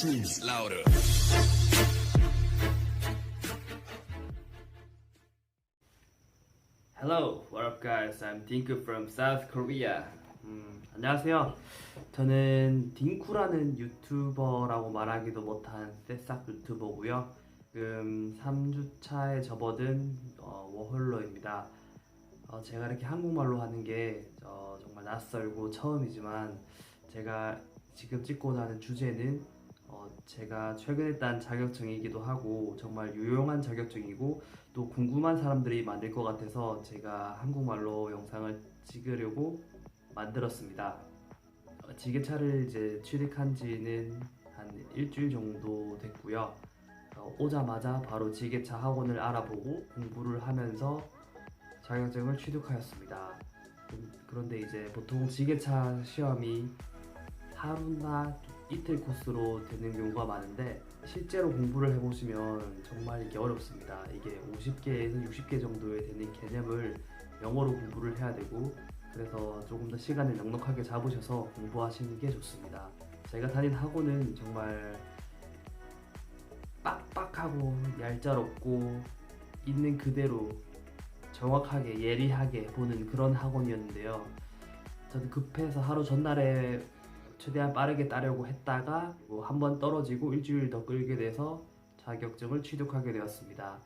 screams louder. Hello, what up guys? I'm Dinku from South Korea. 음, 안녕하세요. 저는 딩쿠라는 유튜버라고 말하기도 못한 새싹 유튜버고요. 지금 3주차에 접어든 어, 워홀러입니다. 어, 제가 이렇게 한국말로 하는 게 어, 정말 낯설고 처음이지만 제가 지금 찍고자 하는 주제는 어, 제가 최근에 딴 자격증이기도 하고 정말 유용한 자격증이고 또 궁금한 사람들이 많을 것 같아서 제가 한국말로 영상을 찍으려고 만들었습니다. 어, 지게차를 이제 취득한 지는 한 일주일 정도 됐고요. 어, 오자마자 바로 지게차 학원을 알아보고 공부를 하면서 자격증을 취득하였습니다. 음, 그런데 이제 보통 지게차 시험이 하루나 이틀 코스로 되는 경우가 많은데 실제로 공부를 해보시면 정말 이게 어렵습니다. 이게 50개에서 60개 정도의 되는 개념을 영어로 공부를 해야 되고 그래서 조금 더 시간을 넉넉하게 잡으셔서 공부하시는 게 좋습니다. 제가 다닌 학원은 정말 빡빡하고 얄짤없고 있는 그대로 정확하게 예리하게 보는 그런 학원이었는데요. 저는 급해서 하루 전날에 최대한 빠르게 따려고 했다가 뭐 한 번 떨어지고 일주일 더 끌게 돼서 자격증을 취득하게 되었습니다.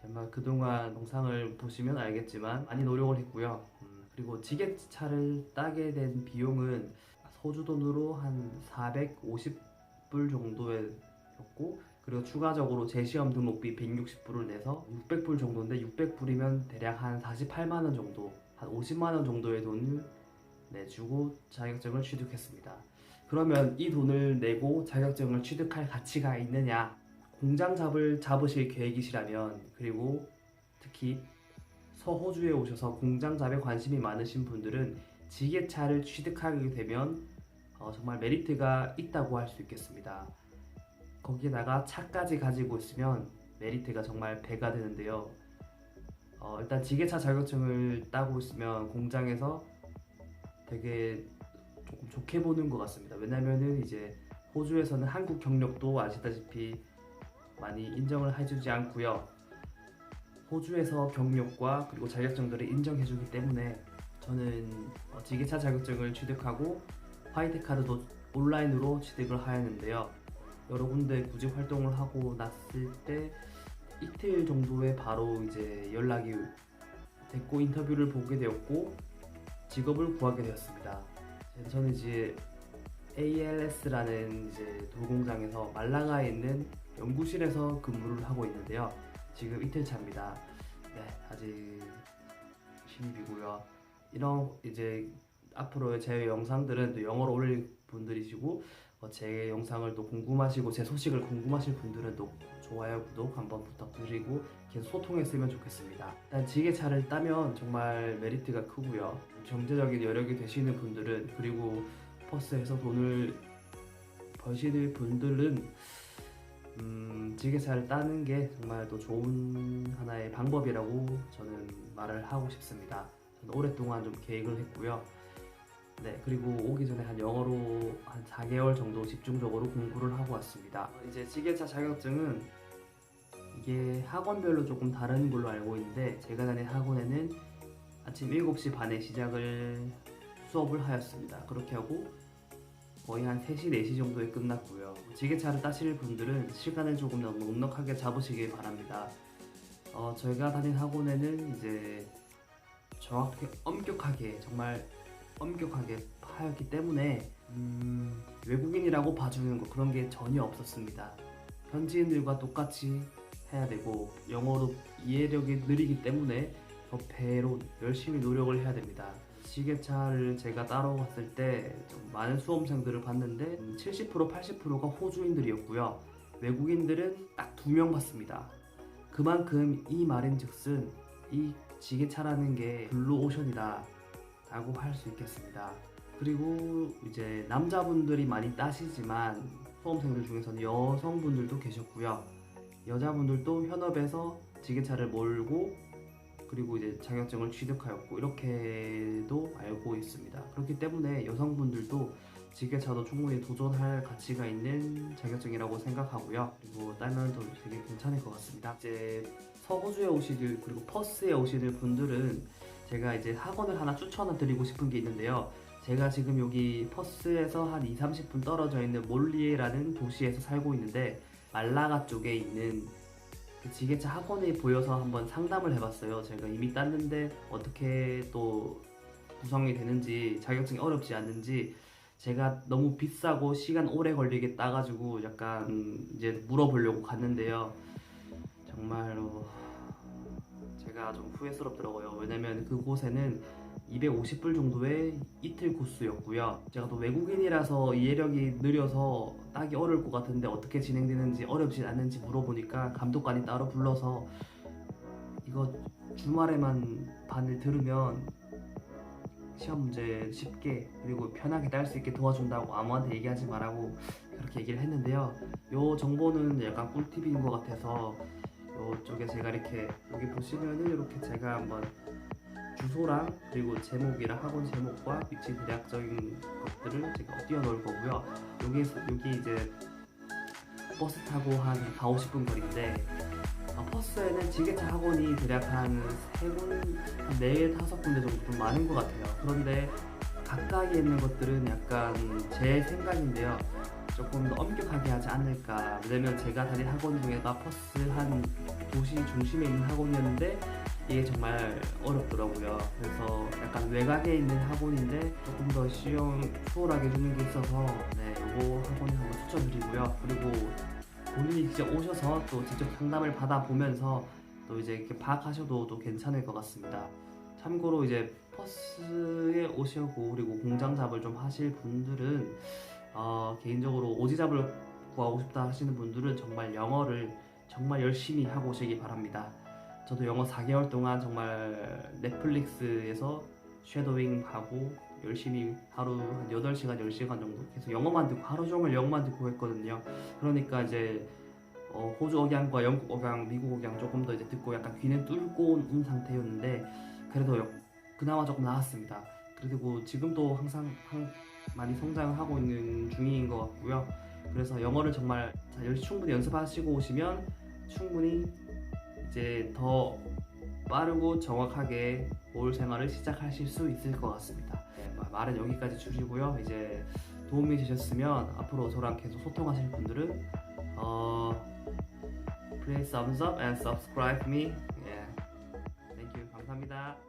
정말 그동안 영상을 보시면 알겠지만 많이 노력을 했고요. 음, 그리고 지게차를 따게 된 비용은 소주 돈으로 한 450불 정도였고 그리고 추가적으로 재시험 등록비 160불을 내서 600불 정도인데 600불이면 대략 한 48만 원 정도, 한 50만 원 정도의 돈을 내주고 자격증을 취득했습니다. 그러면 이 돈을 내고 자격증을 취득할 가치가 있느냐? 공장 잡을 잡으실 계획이시라면 그리고 특히 서호주에 오셔서 공장 잡에 관심이 많으신 분들은 지게차를 취득하게 되면 어, 정말 메리트가 있다고 할 수 있겠습니다. 거기에다가 차까지 가지고 있으면 메리트가 정말 배가 되는데요. 어, 일단 지게차 자격증을 따고 있으면 공장에서 되게 조금 좋게 보는 것 같습니다. 왜냐면은 이제 호주에서는 한국 경력도 아시다시피 많이 인정을 해주지 않고요. 호주에서 경력과 그리고 자격증들을 인정해주기 때문에 저는 어, 지게차 자격증을 취득하고 화이트 카드도 온라인으로 취득을 하였는데요. 여러 군데 구직 활동을 하고 났을 때 이틀 정도에 바로 이제 연락이 됐고 인터뷰를 보게 되었고 직업을 구하게 되었습니다. 저는 이제 ALS라는 이제 돌공장에서 말라가에 있는 연구실에서 근무를 하고 있는데요. 지금 이틀 차입니다. 네, 아직 신입이고요. 이런 이제 앞으로의 제 영상들은 또 영어로 올릴 분들이시고 어, 제 영상을 또 궁금하시고 제 소식을 궁금하실 분들은 또 좋아요, 구독 한번 부탁드리고 계속 소통했으면 좋겠습니다. 일단 지게차를 따면 정말 메리트가 크고요. 경제적인 여력이 되시는 분들은 그리고 퍼스에서 돈을 버시는 분들은 음, 지게차를 따는 게 정말 또 좋은 하나의 방법이라고 저는 말을 하고 싶습니다. 저는 오랫동안 좀 계획을 했고요. 네, 그리고 오기 전에 한 영어로 한 4개월 정도 집중적으로 공부를 하고 왔습니다. 이제 지게차 자격증은 이게 학원별로 조금 다른 걸로 알고 있는데 제가 다닌 학원에는 아침 7시 반에 시작을 수업을 하였습니다. 그렇게 하고 거의 한 3시, 4시 정도에 끝났고요. 지게차를 따실 분들은 시간을 조금 더 넉넉하게 잡으시길 바랍니다. 어, 저희가 다닌 학원에는 이제 정확하게 엄격하게 정말 엄격하게 하였기 때문에 음, 외국인이라고 봐주는 거 그런 게 전혀 없었습니다. 현지인들과 똑같이 해야 되고 영어로 이해력이 느리기 때문에 더 배로 열심히 노력을 해야 됩니다. 시계차를 제가 따라갔을 때 좀 많은 수험생들을 봤는데 70% 80%가 호주인들이었고요. 외국인들은 딱 두 명 봤습니다. 그만큼 이 말인 즉슨 이 지게차라는 게 블루 오션이다 라고 할 수 있겠습니다. 그리고 이제 남자분들이 많이 따시지만 수험생들 중에서는 여성분들도 계셨고요. 여자분들도 현업에서 지게차를 몰고 그리고 이제 자격증을 취득하였고 이렇게도 알고 있습니다. 그렇기 때문에 여성분들도 지게차도 충분히 도전할 가치가 있는 자격증이라고 생각하고요. 그리고 따면도 되게 괜찮을 것 같습니다. 이제 서호주에 오시들 그리고 퍼스에 오시는 분들은 제가 이제 학원을 하나 추천을 드리고 싶은 게 있는데요. 제가 지금 여기 퍼스에서 한 2, 30분 떨어져 있는 몰리에라는 도시에서 살고 있는데 말라가 쪽에 있는 그 지게차 학원이 보여서 한번 상담을 해봤어요. 제가 이미 땄는데 어떻게 또 구성이 되는지 자격증이 어렵지 않는지 제가 너무 비싸고 시간 오래 걸리게 따가지고 약간 이제 물어보려고 갔는데요. 정말로 제가 좀 후회스럽더라고요. 왜냐면 그곳에는 250불 정도의 이틀 코스였고요. 제가 또 외국인이라서 이해력이 느려서 따기 어려울 것 같은데 어떻게 진행되는지 어렵지 않는지 물어보니까 감독관이 따로 불러서 이거 주말에만 반을 들으면 시험 문제 쉽게 그리고 편하게 딸 수 있게 도와준다고 아무한테 얘기하지 말라고 그렇게 얘기를 했는데요. 요 정보는 약간 꿀팁인 것 같아서 요쪽에 제가 이렇게 여기 보시면은 이렇게 제가 한번 주소랑 그리고 제목이랑 학원 제목과 위치 대략적인 것들을 제가 띄워놓을 거고요. 여기 여기 이제 버스 타고 한 4, 50분 거리인데 어, 버스에는 지게차 학원이 대략 한 네, 다섯 군데 정도 좀 많은 것 같아요. 그런데 가까이에 있는 것들은 약간 제 생각인데요. 조금 더 엄격하게 하지 않을까. 왜냐면 제가 다닌 학원 중에가 버스 한 도시 중심에 있는 학원이었는데 이게 정말 어렵더라고요. 그래서 약간 외곽에 있는 학원인데 조금 더 시험 수월하게 주는 게 있어서 네, 요거 학원에 한번 추천드리고요. 그리고 본인이 직접 오셔서 또 직접 상담을 받아보면서 또 이제 이렇게 파악하셔도 또 괜찮을 것 같습니다. 참고로 이제 퍼스에 오시고 그리고 공장 잡을 좀 하실 분들은 어, 개인적으로 오지 잡을 구하고 싶다 하시는 분들은 정말 영어를 정말 열심히 하고 오시기 바랍니다. 저도 영어 4개월 동안 정말 넷플릭스에서 쉐도잉 하고 열심히 하루 한 8시간, 10시간 정도 계속 영어만 듣고 하루 종일 영어만 듣고 했거든요. 그러니까 이제 어, 호주 억양과 영국 억양, 미국 억양 조금 더 이제 듣고 약간 귀는 뚫고 온 상태였는데 그래도 역- 그나마 조금 나았습니다. 그리고 지금도 항상 한- 많이 성장하고 있는 중인 것 같고요. 그래서 영어를 정말 충분히 연습하시고 오시면 충분히 이제 더 빠르고 정확하게 올 생활을 시작하실 수 있을 것 같습니다. 말은 여기까지 줄이고요. 이제 도움이 되셨으면 앞으로 저랑 계속 소통하실 분들은 어, please thumbs up and subscribe me. 예, thank you. 감사합니다.